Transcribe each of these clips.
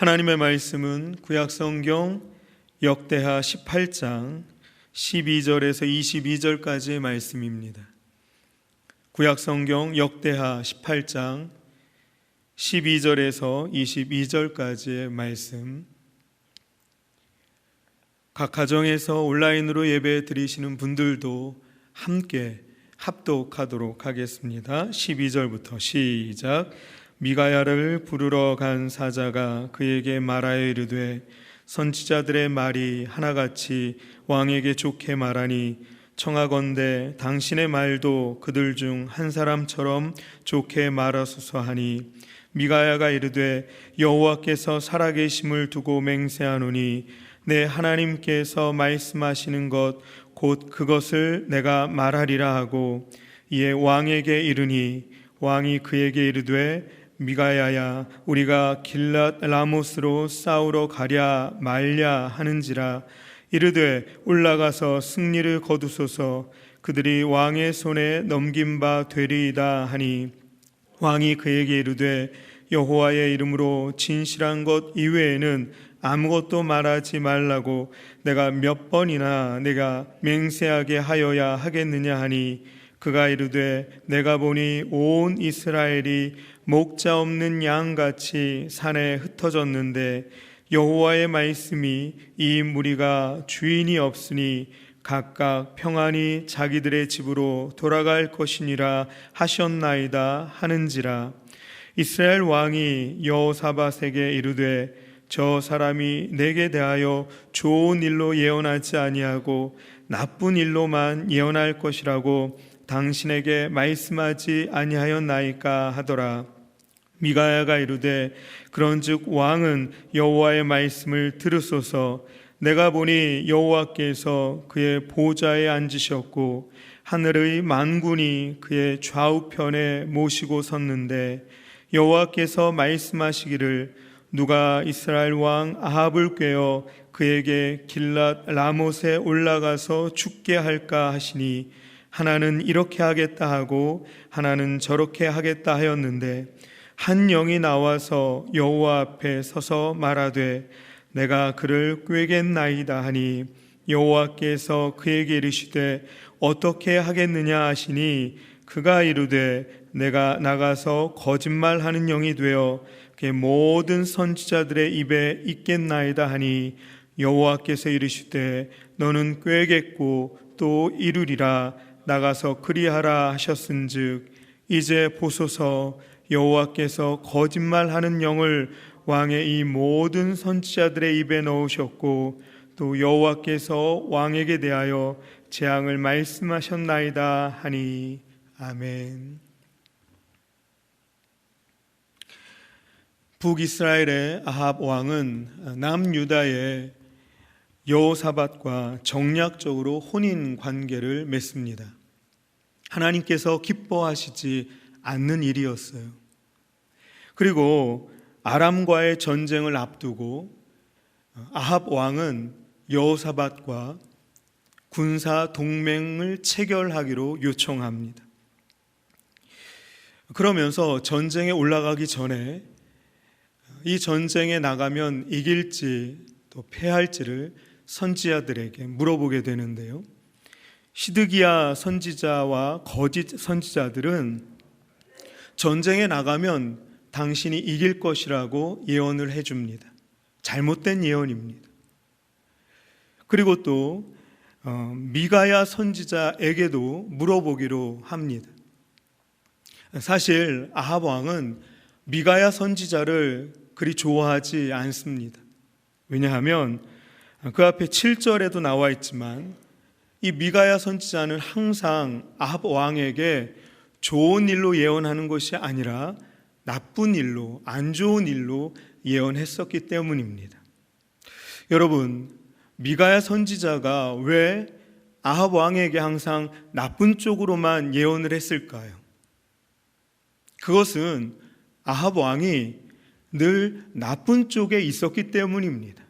하나님의 말씀은 구약 성경 역대하 18장 12절에서 22절까지의 말씀입니다. 구약 성경 역대하 18장 12절에서 22절까지의 말씀. 각 가정에서 온라인으로 예배 드리시는 분들도 함께 합독하도록 하겠습니다. 12절부터 시작. 미가야를 부르러 간 사자가 그에게 말하여 이르되 선지자들의 말이 하나같이 왕에게 좋게 말하니 청하건대 당신의 말도 그들 중 한 사람처럼 좋게 말하소서 하니 미가야가 이르되 여호와께서 살아계심을 두고 맹세하노니 내 하나님께서 말씀하시는 것 곧 그것을 내가 말하리라 하고 이에 왕에게 이르니 왕이 그에게 이르되 미가야야 우리가 길랏 라모스로 싸우러 가랴 말랴 하는지라. 이르되 올라가서 승리를 거두소서. 그들이 왕의 손에 넘긴 바 되리이다 하니. 왕이 그에게 이르되 여호와의 이름으로 진실한 것 이외에는 아무것도 말하지 말라고 내가 몇 번이나 내가 맹세하게 하여야 하겠느냐 하니 그가 이르되 내가 보니 온 이스라엘이 목자 없는 양같이 산에 흩어졌는데 여호와의 말씀이 이 무리가 주인이 없으니 각각 평안히 자기들의 집으로 돌아갈 것이니라 하셨나이다 하는지라. 이스라엘 왕이 여호사밧에게 이르되 저 사람이 내게 대하여 좋은 일로 예언하지 아니하고 나쁜 일로만 예언할 것이라고 당신에게 말씀하지 아니하였나이까 하더라. 미가야가 이르되 그런즉 왕은 여호와의 말씀을 들으소서. 내가 보니 여호와께서 그의 보좌에 앉으셨고 하늘의 만군이 그의 좌우편에 모시고 섰는데 여호와께서 말씀하시기를 누가 이스라엘 왕 아합을 꾀어 그에게 길랏 라못에 올라가서 죽게 할까 하시니 하나는 이렇게 하겠다 하고 하나는 저렇게 하겠다 하였는데 한 영이 나와서 여호와 앞에 서서 말하되 내가 그를 꾀겠나이다 하니 여호와께서 그에게 이르시되 어떻게 하겠느냐 하시니 그가 이르되 내가 나가서 거짓말하는 영이 되어 그의 모든 선지자들의 입에 있겠나이다 하니 여호와께서 이르시되 너는 꾀겠고 또 이루리라 나가서 그리하라 하셨은즉 이제 보소서 여호와께서 거짓말하는 영을 왕의 이 모든 선지자들의 입에 넣으셨고 또 여호와께서 왕에게 대하여 재앙을 말씀하셨나이다 하니 아멘. 북이스라엘의 아합 왕은 남유다의 여호사밧과 정략적으로 혼인 관계를 맺습니다. 하나님께서 기뻐하시지 않는 일이었어요. 그리고 아람과의 전쟁을 앞두고 아합 왕은 여호사밧과 군사 동맹을 체결하기로 요청합니다. 그러면서 전쟁에 올라가기 전에 이 전쟁에 나가면 이길지 또 패할지를 선지자들에게 물어보게 되는데요. 시드기야 선지자와 거짓 선지자들은 전쟁에 나가면 당신이 이길 것이라고 예언을 해줍니다. 잘못된 예언입니다. 그리고 또 어, 미가야 선지자에게도 물어보기로 합니다. 사실 아합 왕은 미가야 선지자를 그리 좋아하지 않습니다. 왜냐하면 그 앞에 7절에도 나와 있지만 이 미가야 선지자는 항상 아합 왕에게 좋은 일로 예언하는 것이 아니라 나쁜 일로, 안 좋은 일로 예언했었기 때문입니다. 여러분, 미가야 선지자가 왜 아합 왕에게 항상 나쁜 쪽으로만 예언을 했을까요? 그것은 아합 왕이 늘 나쁜 쪽에 있었기 때문입니다.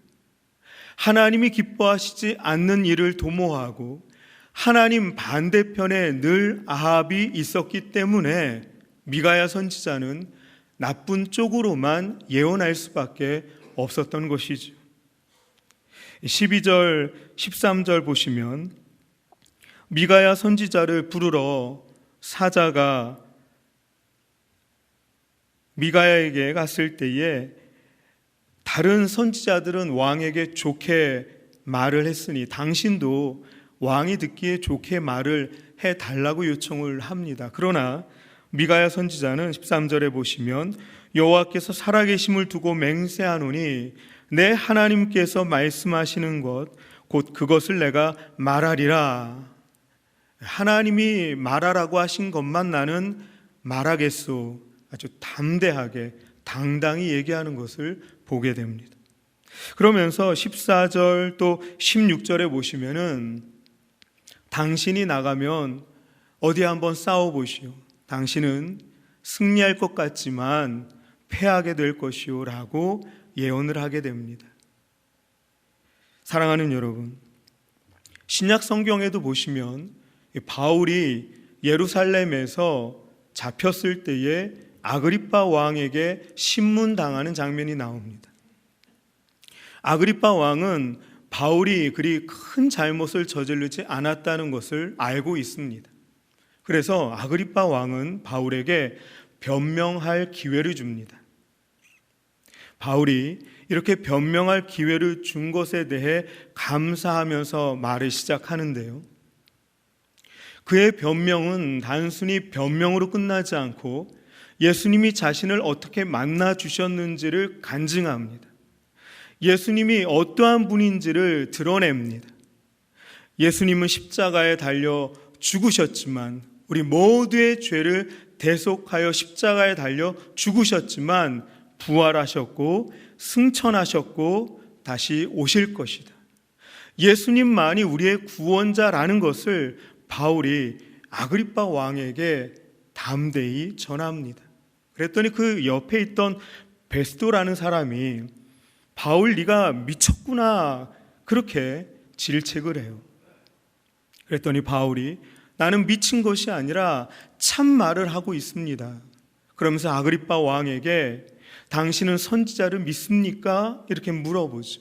하나님이 기뻐하시지 않는 일을 도모하고 하나님 반대편에 늘 아합이 있었기 때문에 미가야 선지자는 나쁜 쪽으로만 예언할 수밖에 없었던 것이죠. 12절, 13절 보시면 미가야 선지자를 부르러 사자가 미가야에게 갔을 때에 다른 선지자들은 왕에게 좋게 말을 했으니 당신도 왕이 듣기에 좋게 말을 해 달라고 요청을 합니다. 그러나 미가야 선지자는 13절에 보시면 여호와께서 살아계심을 두고 맹세하노니 내 하나님께서 말씀하시는 것 곧 그것을 내가 말하리라. 하나님이 말하라고 하신 것만 나는 말하겠소. 아주 담대하게 당당히 얘기하는 것을 보게 됩니다. 그러면서 14절 또 16절에 보시면은 당신이 나가면 어디 한번 싸워 보시오. 당신은 승리할 것 같지만 패하게 될 것이오 라고 예언을 하게 됩니다. 사랑하는 여러분, 신약 성경에도 보시면 바울이 예루살렘에서 잡혔을 때에 아그리파 왕에게 신문당하는 장면이 나옵니다. 아그리파 왕은 바울이 그리 큰 잘못을 저지르지 않았다는 것을 알고 있습니다. 그래서 아그리파 왕은 바울에게 변명할 기회를 줍니다. 바울이 이렇게 변명할 기회를 준 것에 대해 감사하면서 말을 시작하는데요. 그의 변명은 단순히 변명으로 끝나지 않고 예수님이 자신을 어떻게 만나 주셨는지를 간증합니다. 예수님이 어떠한 분인지를 드러냅니다. 예수님은 십자가에 달려 죽으셨지만 우리 모두의 죄를 대속하여 십자가에 달려 죽으셨지만 부활하셨고 승천하셨고 다시 오실 것이다. 예수님만이 우리의 구원자라는 것을 바울이 아그리파 왕에게 담대히 전합니다. 그랬더니 그 옆에 있던 베스도라는 사람이 바울 네가 미쳤구나 그렇게 질책을 해요. 그랬더니 바울이 나는 미친 것이 아니라 참 말을 하고 있습니다. 그러면서 아그리파 왕에게 당신은 선지자를 믿습니까? 이렇게 물어보죠.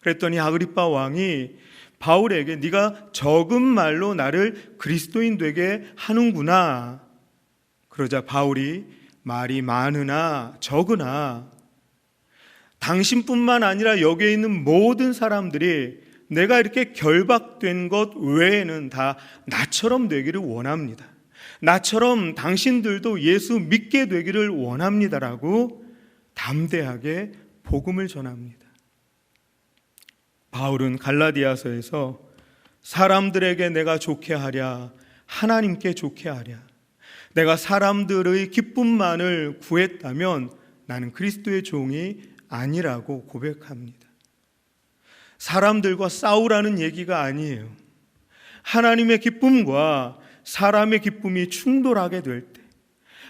그랬더니 아그리파 왕이 바울에게 네가 적은 말로 나를 그리스도인 되게 하는구나. 그러자 바울이 말이 많으나 적으나 당신뿐만 아니라 여기에 있는 모든 사람들이 내가 이렇게 결박된 것 외에는 다 나처럼 되기를 원합니다. 나처럼 당신들도 예수 믿게 되기를 원합니다라고 담대하게 복음을 전합니다. 바울은 갈라디아서에서 사람들에게 내가 좋게 하랴 하나님께 좋게 하랴 내가 사람들의 기쁨만을 구했다면 나는 그리스도의 종이 아니라고 고백합니다. 사람들과 싸우라는 얘기가 아니에요. 하나님의 기쁨과 사람의 기쁨이 충돌하게 될 때,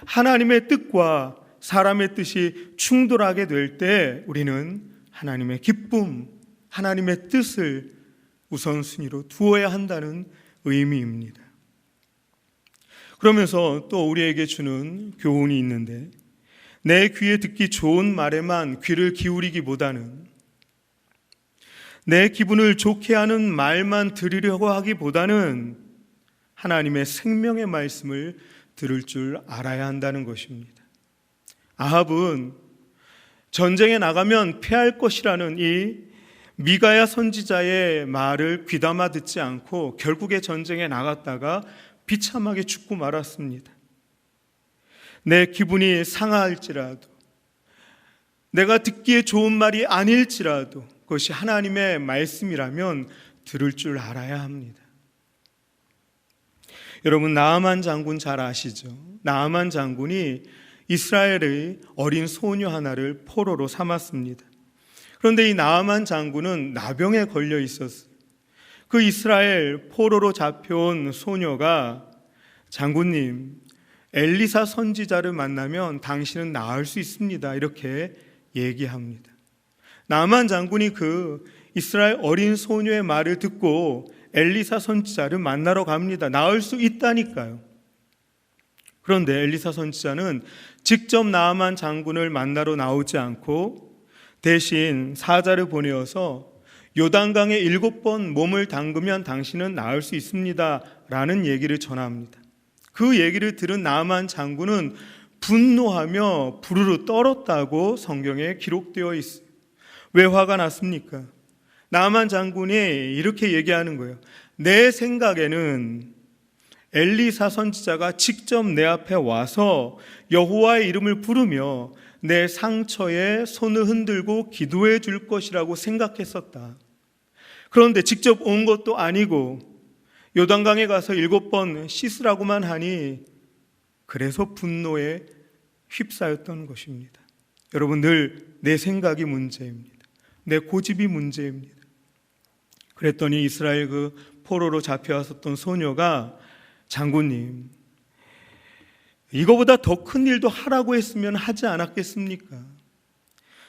하나님의 뜻과 사람의 뜻이 충돌하게 될 때, 우리는 하나님의 기쁨, 하나님의 뜻을 우선순위로 두어야 한다는 의미입니다. 그러면서 또 우리에게 주는 교훈이 있는데, 내 귀에 듣기 좋은 말에만 귀를 기울이기보다는 내 기분을 좋게 하는 말만 들으려고 하기보다는 하나님의 생명의 말씀을 들을 줄 알아야 한다는 것입니다. 아합은 전쟁에 나가면 패할 것이라는 이 미가야 선지자의 말을 귀담아 듣지 않고 결국에 전쟁에 나갔다가 비참하게 죽고 말았습니다. 내 기분이 상할지라도 내가 듣기에 좋은 말이 아닐지라도 그것이 하나님의 말씀이라면 들을 줄 알아야 합니다. 여러분 나아만 장군 잘 아시죠? 나아만 장군이 이스라엘의 어린 소녀 하나를 포로로 삼았습니다. 그런데 이 나아만 장군은 나병에 걸려 있었어요. 그 이스라엘 포로로 잡혀온 소녀가 장군님 엘리사 선지자를 만나면 당신은 나을 수 있습니다. 이렇게 얘기합니다. 나만 장군이 그 이스라엘 어린 소녀의 말을 듣고 엘리사 선지자를 만나러 갑니다. 나을 수 있다니까요. 그런데 엘리사 선지자는 직접 나만 장군을 만나러 나오지 않고 대신 사자를 보내어서 요단강에 일곱 번 몸을 담그면 당신은 나을 수 있습니다. 라는 얘기를 전합니다. 그 얘기를 들은 나만 장군은 분노하며 부르르 떨었다고 성경에 기록되어 있어요. 왜 화가 났습니까? 나만 장군이 이렇게 얘기하는 거예요. 내 생각에는 엘리사 선지자가 직접 내 앞에 와서 여호와의 이름을 부르며 내 상처에 손을 흔들고 기도해 줄 것이라고 생각했었다. 그런데 직접 온 것도 아니고 요단강에 가서 일곱 번 씻으라고만 하니 그래서 분노에 휩싸였던 것입니다. 여러분 늘 내 생각이 문제입니다. 내 고집이 문제입니다. 그랬더니 이스라엘 그 포로로 잡혀왔었던 소녀가 장군님 이거보다 더 큰 일도 하라고 했으면 하지 않았겠습니까?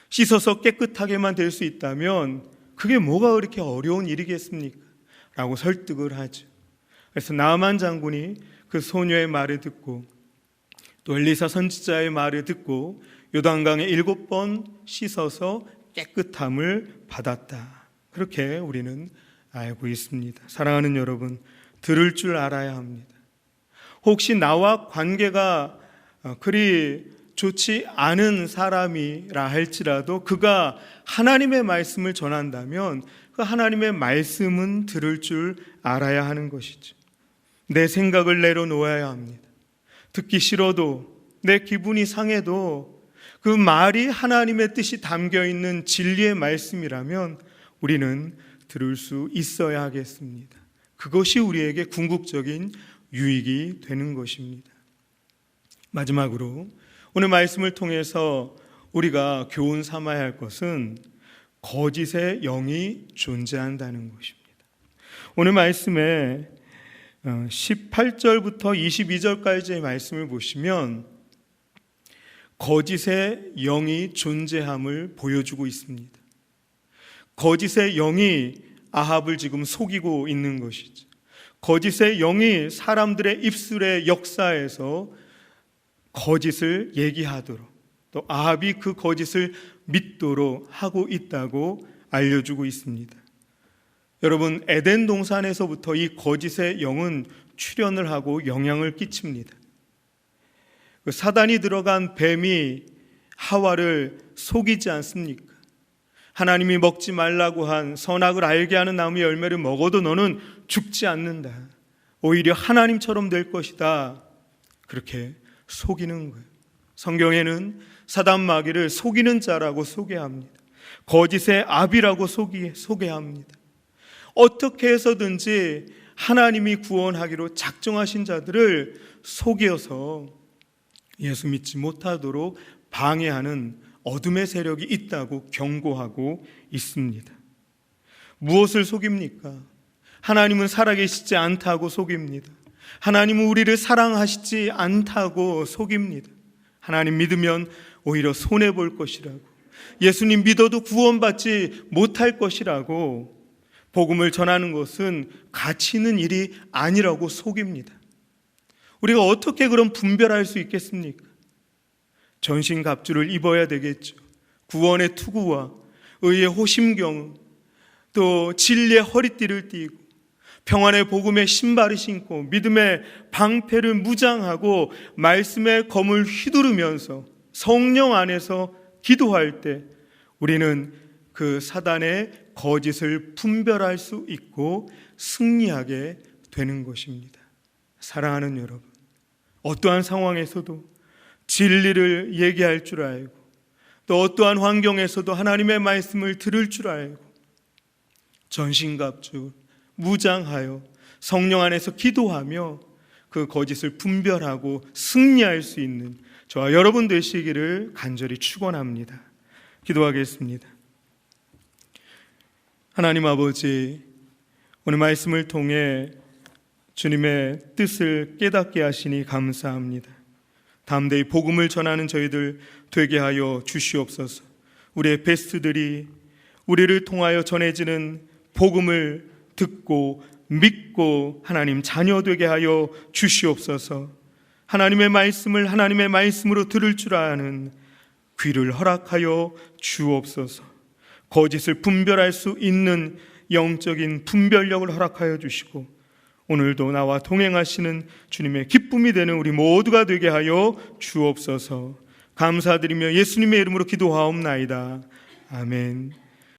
씻어서 깨끗하게만 될 수 있다면 그게 뭐가 그렇게 어려운 일이겠습니까? 라고 설득을 하죠. 그래서 나만 장군이 그 소녀의 말을 듣고 또 엘리사 선지자의 말을 듣고 요단강에 일곱 번 씻어서 깨끗함을 받았다. 그렇게 우리는 알고 있습니다. 사랑하는 여러분, 들을 줄 알아야 합니다. 혹시 나와 관계가 어, 그리 좋지 않은 사람이라 할지라도 그가 하나님의 말씀을 전한다면 그 하나님의 말씀은 들을 줄 알아야 하는 것이죠. 내 생각을 내려놓아야 합니다. 듣기 싫어도 내 기분이 상해도 그 말이 하나님의 뜻이 담겨 있는 진리의 말씀이라면 우리는 들을 수 있어야 하겠습니다. 그것이 우리에게 궁극적인 유익이 되는 것입니다. 마지막으로 오늘 말씀을 통해서 우리가 교훈 삼아야 할 것은 거짓의 영이 존재한다는 것입니다. 오늘 말씀에 18절부터 22절까지의 말씀을 보시면 거짓의 영이 존재함을 보여주고 있습니다. 거짓의 영이 아합을 지금 속이고 있는 것이죠. 거짓의 영이 사람들의 입술의 역사에서 거짓을 얘기하도록 또 아합이 그 거짓을 믿도록 하고 있다고 알려주고 있습니다. 여러분 에덴 동산에서부터 이 거짓의 영은 출현을 하고 영향을 끼칩니다. 그 사단이 들어간 뱀이 하와를 속이지 않습니까? 하나님이 먹지 말라고 한 선악을 알게 하는 나무의 열매를 먹어도 너는 죽지 않는다. 오히려 하나님처럼 될 것이다. 그렇게 속이는 거예요. 성경에는 사단 마귀를 속이는 자라고 소개합니다. 거짓의 압이라고 소개, 소개합니다. 어떻게 해서든지 하나님이 구원하기로 작정하신 자들을 속여서 예수 믿지 못하도록 방해하는 어둠의 세력이 있다고 경고하고 있습니다. 무엇을 속입니까? 하나님은 살아계시지 않다고 속입니다. 하나님은 우리를 사랑하시지 않다고 속입니다. 하나님 믿으면 오히려 손해볼 것이라고. 예수님 믿어도 구원받지 못할 것이라고. 복음을 전하는 것은 가치 있는 일이 아니라고 속입니다. 우리가 어떻게 그런 분별할 수 있겠습니까? 전신 갑주를 입어야 되겠죠. 구원의 투구와 의의 호심경, 또 진리의 허리띠를 띠고 평안의 복음의 신발을 신고 믿음의 방패를 무장하고 말씀의 검을 휘두르면서 성령 안에서 기도할 때 우리는 그 사단의 거짓을 분별할 수 있고 승리하게 되는 것입니다. 사랑하는 여러분, 어떠한 상황에서도 진리를 얘기할 줄 알고 또 어떠한 환경에서도 하나님의 말씀을 들을 줄 알고 전신갑주 무장하여 성령 안에서 기도하며 그 거짓을 분별하고 승리할 수 있는 저와 여러분 되시기를 간절히 축원합니다. 기도하겠습니다. 하나님 아버지 오늘 말씀을 통해 주님의 뜻을 깨닫게 하시니 감사합니다. 담대히 복음을 전하는 저희들 되게 하여 주시옵소서. 우리의 베스트들이 우리를 통하여 전해지는 복음을 듣고 믿고 하나님 자녀 되게 하여 주시옵소서. 하나님의 말씀을 하나님의 말씀으로 들을 줄 아는 귀를 허락하여 주옵소서. 거짓을 분별할 수 있는 영적인 분별력을 허락하여 주시고 오늘도 나와 동행하시는 주님의 기쁨이 되는 우리 모두가 되게 하여 주옵소서. 감사드리며 예수님의 이름으로 기도하옵나이다. 아멘.